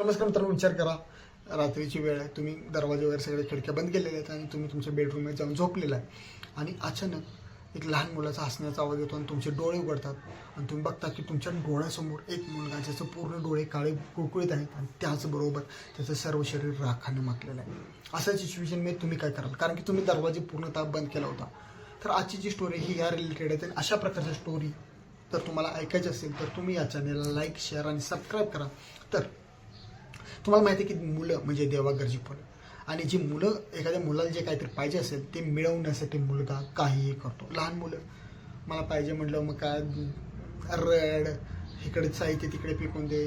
नमस्कार मित्रांनो विचार करा. रात्रीची वेळ आहे. तुम्ही दरवाजे वगैरे सगळे खिडक्या बंद केलेल्या आहेत आणि तुम्ही तुमच्या बेडरूममध्ये जाऊन झोपलेला आहे. आणि अचानक एक लहान मुलाचा हसण्याचा आवाज येतो आणि तुमचे डोळे उघडतात. आणि तुम्ही बघता की तुमच्या डोळ्यासमोर एक मुलगा ज्याचं पूर्ण डोळे काळे कुळकुळीत आहेत आणि त्याचबरोबर त्याचं सर्व शरीर राखाने माखलेलं आहे. अशा सिच्युएशनमध्ये तुम्ही काय कराल? कारण की तुम्ही दरवाजे पूर्णतः बंद केला होता. तर आजची जी स्टोरी ही या रिलेटेड आहे आणि अशा प्रकारच्या स्टोरी जर तुम्हाला ऐकायची असेल तर तुम्ही या चॅनेलला लाईक शेअर आणि सबस्क्राईब करा. तर तुम्हाला माहिती आहे की मुलं म्हणजे देवागर्जी फळं आणि जी मुलं एखाद्या मुलाला जे काहीतरी पाहिजे असेल ते मिळवण्यासाठी मुलगा काहीही करतो. लहान मुलं मला पाहिजे म्हटलं मग काय रड इकडे साहित्य तिकडे फेकून दे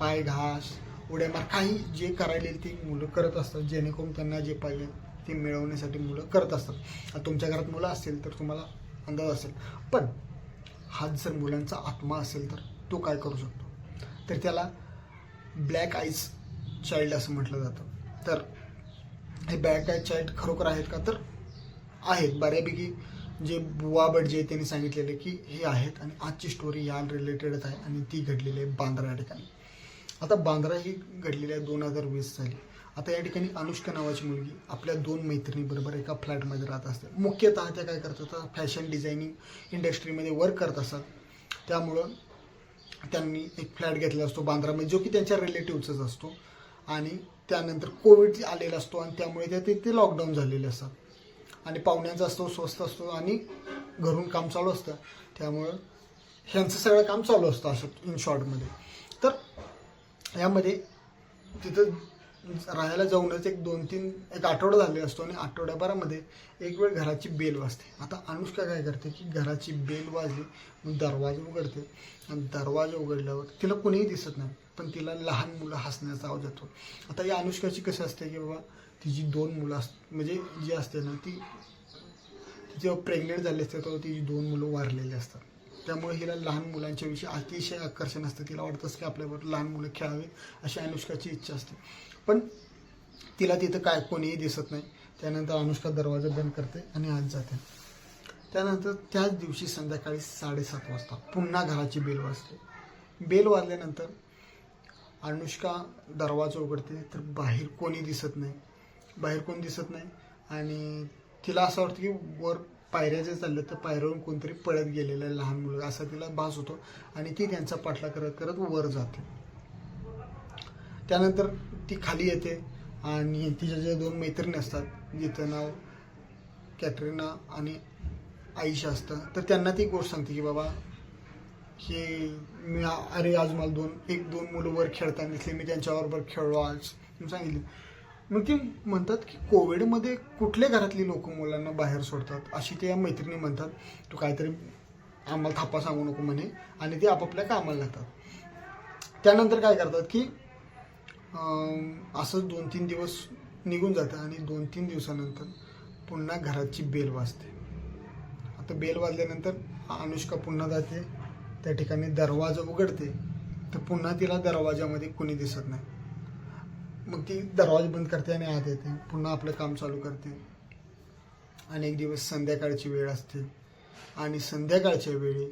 पाय घास उड्या मार काही जे करायला ती मुलं करत असतात. जेणेकरून त्यांना जे पाहिजे ते मिळवण्यासाठी मुलं करत असतात. तुमच्या घरात मुलं असतील तर तुम्हाला अंदाज असेल. पण हाच जर मुलांचा आत्मा असेल तर तो काय करू शकतो? तर त्याला ब्लॅक आईज चाइल्ड असं म्हटलं जातं. तर हे बॅड आईज चाइल्ड खरोखर आहेत का? तर आहेत. बऱ्यापैकी जे बुवा बडजे त्यांनी सांगितलेले की हे आहेत आणि आजची स्टोरी या रिलेटेडच आहे आणि ती घडलेली आहे बांद्रा या ठिकाणी. आता बांद्रा ही घडलेली आहे दोन हजार वीस साली. आता या ठिकाणी अनुष्का नावाची मुलगी आपल्या दोन मैत्रिणीबरोबर एका फ्लॅटमध्ये राहत असते. मुख्यतः त्या काय करतात फॅशन डिझायनिंग इंडस्ट्रीमध्ये वर्क करत असतात. त्यामुळं त्यांनी एक फ्लॅट घेतला असतो बांद्रामध्ये जो की त्यांच्या रिलेटिव्हचाच असतो. आणि त्यानंतर कोविड आलेला असतो आणि त्यामुळे त्या तिथे लॉकडाऊन झालेले असतात. आणि पाहुण्यांचा असतो स्वस्त असतो आणि घरून काम चालू असतं. त्यामुळं ह्यांचं सगळं काम चालू असतं असं इन शॉर्टमध्ये तर यामध्ये तिथं राहायला जाऊनच एक दोन तीन एक आठवडा झाले असतो आणि आठवड्याभरामध्ये एक वेळ घराची बेल वाजते. आता अनुष्का काय करते की घराची बेल वाजली मग दरवाजा उघडते. आणि दरवाजा उघडल्यावर तिला कोणीही दिसत नाही पण तिला लहान मुलं हसण्याचा आवाज येतो. आता या अनुष्काची कसं असते की बाबा तिची दोन मुलं अस म्हणजे जी असते ना ती ती जेव्हा प्रेग्नेंट झाली असते तेव्हा तिची दोन मुलं वारलेली असतात. त्यामुळे हिला लहान मुलांच्या विषयी अतिशय आकर्षण असतं. तिला वाटतंच की आपल्याबरोबर लहान मुलं खेळावी अशी अनुष्काची इच्छा असते. पण तिला तिथं काय कोणीही दिसत नाही. त्यानंतर अनुष्का दरवाजा बंद करते आणि आत जाते. त्यानंतर त्याच दिवशी संध्याकाळी साडेसात वाजता पुन्हा घराची बेल वाजते. बेल वाजल्यानंतर अनुष्का दरवाजा उघडते तर बाहेर कोणी दिसत नाही. बाहेर कोणी दिसत नाही. आणि तिला असं वाटतं की वर पायऱ्या जे चालल्या तर पायऱ्यावरून कोणतरी पळत गेलेलं आहे लहान मुलगा. असा तिला भास होतो आणि ती त्यांचा पाठला करत करत वर जाते. त्यानंतर ती खाली येते आणि तिच्या ज्या दोन मैत्रिणी असतात जिचं नाव कॅटरिना आणि आईशा असतं तर त्यांना ती गोष्ट सांगते की बाबा हे मी अरे आज मला दोन एक दोन मुलं वर खेळताना दिसले मी त्यांच्याबरोबर खेळलो आज. सांगितलं सांगितले. मग ती म्हणतात की कोविडमध्ये कुठल्या घरातली लोक मुलांना बाहेर सोडतात? अशी त्या मैत्रिणी म्हणतात तू काहीतरी आम्हाला थापा सांगू नको म्हणे. आणि ते आपापल्या कामाला लागतात त्यानंतर काय करतात की असंच दोन तीन दिवस निघून जातं आणि दोन तीन दिवसानंतर पुन्हा घराची बेल वाजते. आता बेल वाजल्यानंतर अनुष्का पुन्हा जाते त्या ठिकाणी दरवाजा उघडते तर पुन्हा तिला दरवाजामध्ये कुणी दिसत नाही. मग ती दरवाजा बंद करते आणि आत येते पुन्हा आपलं काम चालू करते. आणि एक दिवस संध्याकाळची वेळ असते आणि संध्याकाळच्या वेळी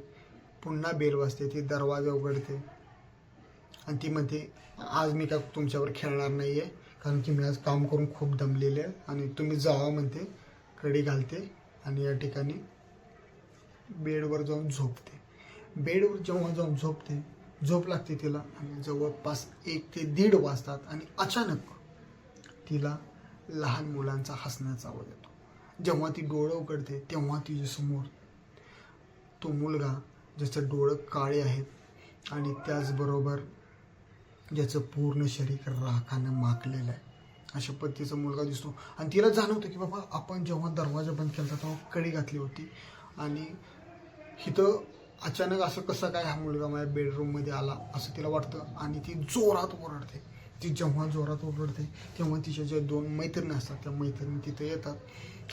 पुन्हा बेल वाजते ती दरवाजा उघडते. आणि ती म्हणते आज मी काय तुमच्यावर खेळणार नाही आहे कारण की मी आज काम करून खूप दमलेले आहे आणि तुम्ही जावा म्हणते कडी घालते आणि या ठिकाणी बेडवर जाऊन झोपते. बेडवर जेव्हा जाऊन झोपते झोप लागते तिला आणि जवळपास एक ते दीड वाजतात आणि अचानक तिला लहान मुलांचा हसण्याचा आवाज येतो. जेव्हा ती डोळं उघडते तेव्हा तिच्यासमोर तो मुलगा ज्याचं डोळं काळे आहेत आणि त्याचबरोबर ज्याचं पूर्ण शरीर राखानं माकलेलं आहे. अशा पद्धतीचा मुलगा दिसतो. आणि तिला जाणवतं की बाबा आपण जेव्हा दरवाजा बंद केला तेव्हा कडी घातली होती. आणि इथं अचानक असं कसं काय हा मुलगा माझ्या बेडरूममध्ये आला असं तिला वाटतं. आणि ती जोरात ओरडते. ती जेव्हा जोरात ओरडते तेव्हा तिच्या ज्या दोन मैत्रिणी असतात त्या मैत्रिणी तिथं येतात.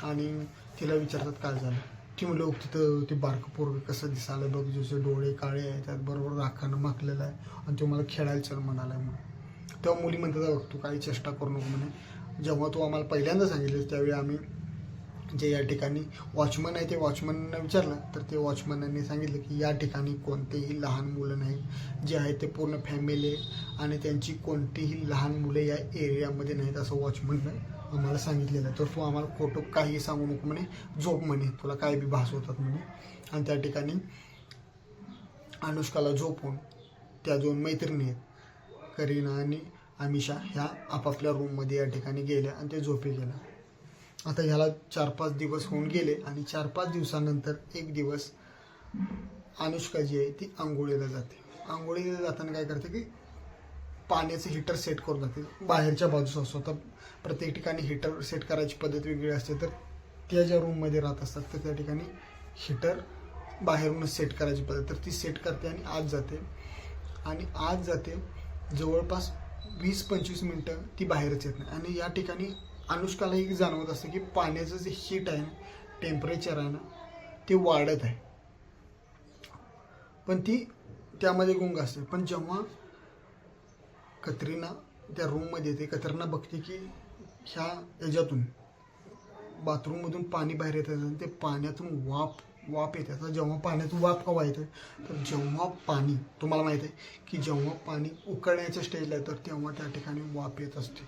आणि तिला विचारतात काय झालं? ती मुलं तिथं ते बारकं पोरगं कसं दिसायला बघ जसे डोळे काळे आहे त्यात बरोबर राखानं माखलेलं आहे. आणि तो मला खेळायला चल म्हणाला म्हणून. तेव्हा मुली म्हणतात बघ तू काही चेष्टा करू नको म्हणे. जेव्हा तू आम्हाला पहिल्यांदा सांगितलं त्यावेळी आम्ही जे या ठिकाणी वॉचमन आहे ते वॉचमननं विचारलं. तर ते वॉचमनांनी सांगितलं की या ठिकाणी कोणतेही लहान मुलं नाही जे आहे ते पूर्ण फॅमिली आहे आणि त्यांची कोणतीही लहान मुलं या एरियामध्ये नाहीत असं वॉचमननं आम्हाला सांगितलेलं तर तू आम्हाला खोटं काही सांगू नको म्हणे. झोप म्हणे. तुला काय बी भास होतात म्हणे. आणि त्या ठिकाणी अनुष्काला झोपून त्या दोन मैत्रिणी आहेत करीना आणि अमिषा ह्या आपापल्या रूममध्ये या ठिकाणी गेल्या आणि ते झोपे गेल्या आता ह्याला चार पाच दिवस होऊन गेले आणि चार पाच दिवसानंतर एक दिवस अनुष्का जी आहे ती आंघोळीला जाते. आंघोळीला जाताना काय करते की पाण्याचं हिटर सेट करून जाते बाहेरच्या बाजूस असतो तर प्रत्येक ठिकाणी हिटर सेट करायची पद्धत वेगळी असते तर त्या ज्या रूममध्ये राहत असतात तर त्या ठिकाणी हिटर बाहेरूनच सेट करायची पद्धत. तर ती सेट करते आणि आत जाते. आणि आत जाते जवळपास वीस पंचवीस मिनटं ती बाहेरच येत नाही. आणि या ठिकाणी अनुष्कालाही जाणवत असतं की पाण्याचं जे हीट आहे ना टेम्परेचर आहे ना ते वाढत आहे. पण ती त्यामध्ये गुंग असते. पण जेव्हा कतरीना त्या रूममध्ये येते कतरीना बघते की ह्या याच्यातून बाथरूममधून पाणी बाहेर येत आणि ते पाण्यातून वाफ वाफ येते. आता जेव्हा पाण्यातून वाफ कवा येतं तर जेव्हा पाणी तुम्हाला माहीत आहे की जेव्हा पाणी उकळण्याच्या स्टेजला आहे तर तेव्हा त्या ठिकाणी वाफ येत असते.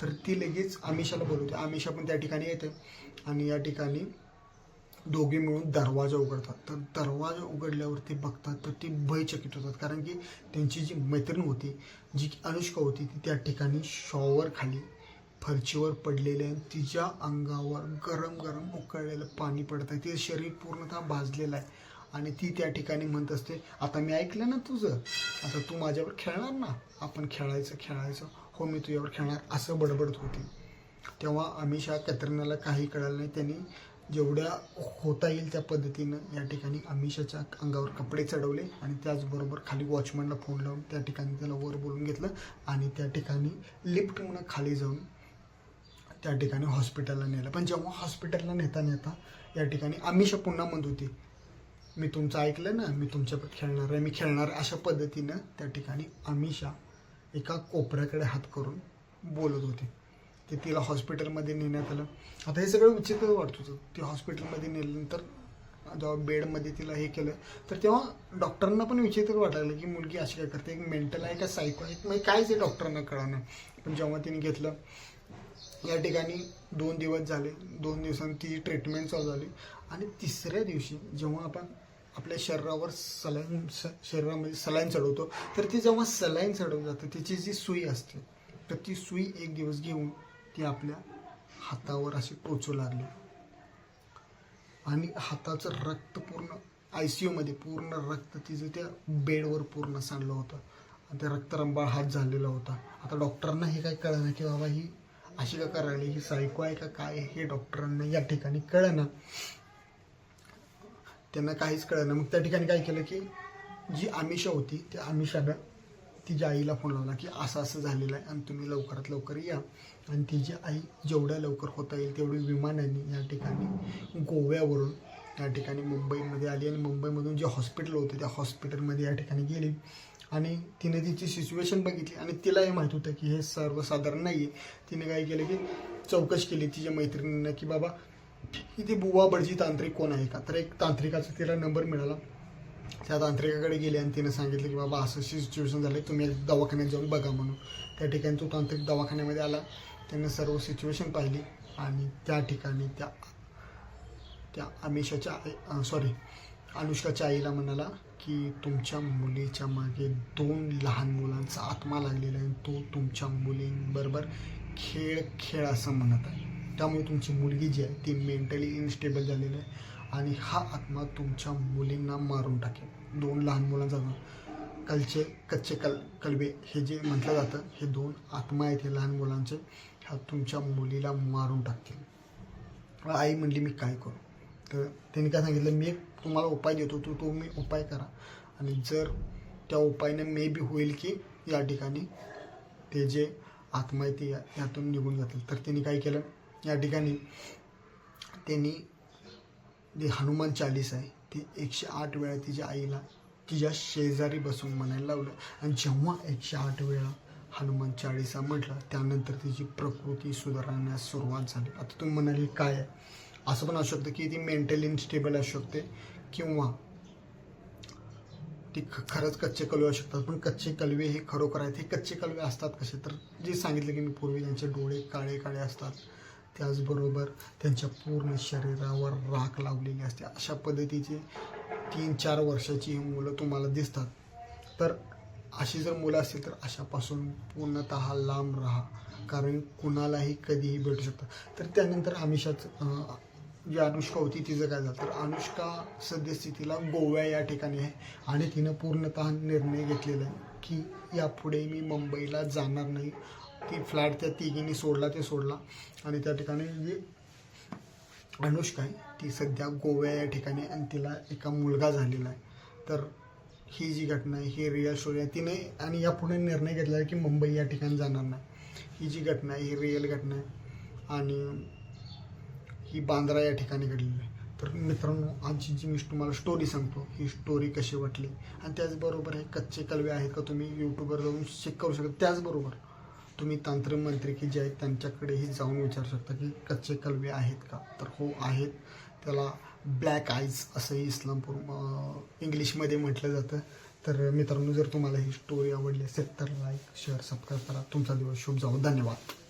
तर ती लगेच आमिषाला बोलवते. आमिषा पण त्या ठिकाणी येते आणि या ठिकाणी दोघे मिळून दरवाजा उघडतात. तर दरवाजा उघडल्यावरती बघतात तर ते भयचकित होतात. कारण की त्यांची जी मैत्रीण होती जी की अनुष्का होती ती त्या ठिकाणी शॉवर खाली फरचीवर पडलेले आहे. तिच्या अंगावर गरम गरम उकळलेलं पाणी पडत आहे. तिचं शरीर पूर्णतः भाजलेलं आहे. आणि ती त्या ठिकाणी म्हणत असते आता मी ऐकलं ना तुझं. आता तू माझ्यावर खेळणार ना? आपण खेळायचं खेळायचं. हो मी तुझ्यावर खेळणार. असं बडबडत होती. तेव्हा अमिषा कतरिनाला काही कळालं नाही. त्यांनी जेवढ्या होता येईल त्या पद्धतीनं या ठिकाणी अमिषाच्या अंगावर कपडे चढवले आणि त्याचबरोबर खाली वॉचमनला फोन लावून त्या ठिकाणी त्याला वर बोलून घेतलं आणि त्या ठिकाणी लिफ्ट म्हणून खाली जाऊन त्या ठिकाणी हॉस्पिटलला नेलं. पण जेव्हा हॉस्पिटलला नेता नेता या ठिकाणी अमिषा पुन्हा म्हणत होती मी तुमचं ऐकलं ना मी तुमच्या खेळणार आहे मी खेळणार आहे अशा पद्धतीनं त्या ठिकाणी अमिषा एका कोपऱ्याकडे हात करून बोलत होती. ते तिला हॉस्पिटलमध्ये नेण्यात आलं. आता हे सगळं विचित्र वाटत होतं. ते हॉस्पिटलमध्ये नेल्यानंतर जेव्हा बेडमध्ये तिला हे केलं तर तेव्हा डॉक्टरांना पण विचित्र वाटायला की मुलगी अशी काय करते? एक मेंटल आहे का सायको आहे? म्हणजे कायच आहे डॉक्टरांना कळणार पण जेव्हा तिने घेतलं या ठिकाणी दोन दिवस झाले. दोन दिवसांनी ती ट्रीटमेंट चालू झाली. आणि तिसऱ्या दिवशी जेव्हा आपण आपल्या शरीरावर सलाईन स शरीरामध्ये सलाईन चढवतो तर ती जेव्हा सलाईन चढवली जाते तिची जी सुई असते तर ती सुई एक दिवस घेऊन ती आपल्या हातावर अशी टोचू लागली. आणि हाताचं रक्त पूर्ण आय सी यूमध्ये पूर्ण रक्त तिचं त्या बेडवर पूर्ण सांडलं होतं. आणि त्या रक्तरंबाळ हात झालेला होता. आता डॉक्टरांना हे काय कळलं की बाबा ही अशी का करायला ही सायको आहे का काय हे डॉक्टरांना या ठिकाणी कळना. त्यांना काहीच कळलं मग त्या ठिकाणी काय केलं की जी आमिषा होती त्या आमिषानं तिच्या आईला फोन लावला की असं असं झालेलं आहे आणि तुम्ही लवकरात लवकर या. आणि तिची आई जेवढ्या लवकर होता येईल तेवढी विमानाने या ठिकाणी गोव्यावरून या ठिकाणी मुंबईमध्ये आली आणि मुंबईमधून जे हॉस्पिटल होते त्या हॉस्पिटलमध्ये या ठिकाणी गेली. आणि तिने तिची सिच्युएशन बघितली आणि तिला हे माहीत होतं की हे सर्वसाधारण नाही आहे तिने काय केलं की चौकशी केली तिच्या मैत्रिणींना की बाबा इथे बुवा बडजी तांत्रिक कोण आहे का? तर एक तांत्रिकाचा तिला नंबर मिळाला. त्या तांत्रिकाकडे गेले आणि तिने सांगितलं की बाबा असं सिच्युएशन झालं तुम्ही एक दवाखान्यात जाऊन बघा म्हणून. त्या ठिकाणी तो तांत्रिक दवाखान्यामध्ये आला. त्याने सर्व सिच्युएशन पाहिली आणि त्या ठिकाणी त्या त्या अमिषाच्या आई सॉरी अनुष्काच्या आईला म्हणाला की तुमच्या मुलीच्या मागे दोन लहान मुलांचा आत्मा लागलेला आहे तो तुमच्या मुलींबरोबर खेळ खेळ असं म्हणत आहे. त्यामुळे तुमची मुलगी जी आहे ती मेंटली इनस्टेबल झालेली आहे. आणि हा आत्मा तुमच्या मुलींना मारून टाकेल. दोन लहान मुलांचा कलचे कच्चे कल कलबे हे जे म्हटलं जातं हे दोन आत्मा आहेत हे लहान मुलांचे ह्या तुमच्या मुलीला मारून टाकतील. आई म्हणली मी काय करू? तर त्यांनी काय सांगितलं मी एक तुम्हाला उपाय देतो तो तो मी उपाय करा. आणि जर त्या उपायाने मे बी होईल की या ठिकाणी ते जे आत्मा आहे ते या- यातून निघून जातील. तर त्यांनी काय केलं? या ठिकाणी त्यांनी जे हनुमान चालीस आहे ती एकशे आठ वेळा तिच्या आईला तिच्या शेजारी बसून म्हणायला लावलं. आणि जेव्हा एकशे आठ वेळा हनुमान चाळीसा म्हटलं त्यानंतर तिची प्रकृती सुधारण्यास सुरुवात झाली. आता तुम्ही म्हणाले काय? आहे असं पण असू शकतं की ती मेंटली इनस्टेबल असू शकते किंवा ती ख- खरंच कच्चे कलवे असू शकतात. पण कच्चे कलवे हे खरोखर आहेत. हे कच्चे कलवे असतात कसे? तर जे सांगितलं की मी पूर्वी त्यांचे डोळे काळे काळे असतात त्याचबरोबर त्यांच्या पूर्ण शरीरावर राख लावलेली असते. अशा पद्धतीचे तीन चार वर्षाची ही मुलं तुम्हाला दिसतात. तर अशी जर मुलं असतील तर अशापासून पूर्णतः लांब राहा. कारण कुणालाही कधीही भेटू शकतं. तर त्यानंतर आमिषाच जी अनुष्का होती तिचं काय झालं? तर अनुष्का सद्यस्थितीला गोव्या या ठिकाणी आहे. आणि तिनं पूर्णतः निर्णय घेतलेला आहे की यापुढे मी मुंबईला जाणार नाही. ती फ्लॅट त्या तिघींनी सोडला ते सोडला. आणि त्या ठिकाणी जी अनुष्का आहे ती सध्या गोव्या या ठिकाणी आणि तिला एका मुलगा झालेला आहे. तर ही जी घटना आहे ही रिअल स्टोरी आहे. तिने आणि यापुढे निर्णय घेतला आहे की मुंबई या ठिकाणी जाणार नाही. ही जी घटना आहे ही रिअल घटना आहे. आणि ही बांद्रा या ठिकाणी घडलेली आहे. तर मित्रांनो आजची जी मी तुम्हाला स्टोरी सांगतो ही स्टोरी कशी वाटली? आणि त्याचबरोबर हे कच्चे कलवे आहेत का तुम्ही? यूट्यूबवर जाऊन चेक करू शकता. त्याचबरोबर तुम्ही तांत्रिक मंत्रिकी जे आहेत त्यांच्याकडेही जाऊन विचारू शकता की कच्चे कलवे आहेत का? तर हो आहेत. त्याला ब्लॅक आईज असंही इस्लामपूर इंग्लिशमध्ये म्हटलं जातं. तर मित्रांनो जर तुम्हाला ही स्टोरी आवडली असेल तर लाईक शेअर सबस्क्राईब करा. तुमचा दिवस शुभ जाऊ धन्यवाद.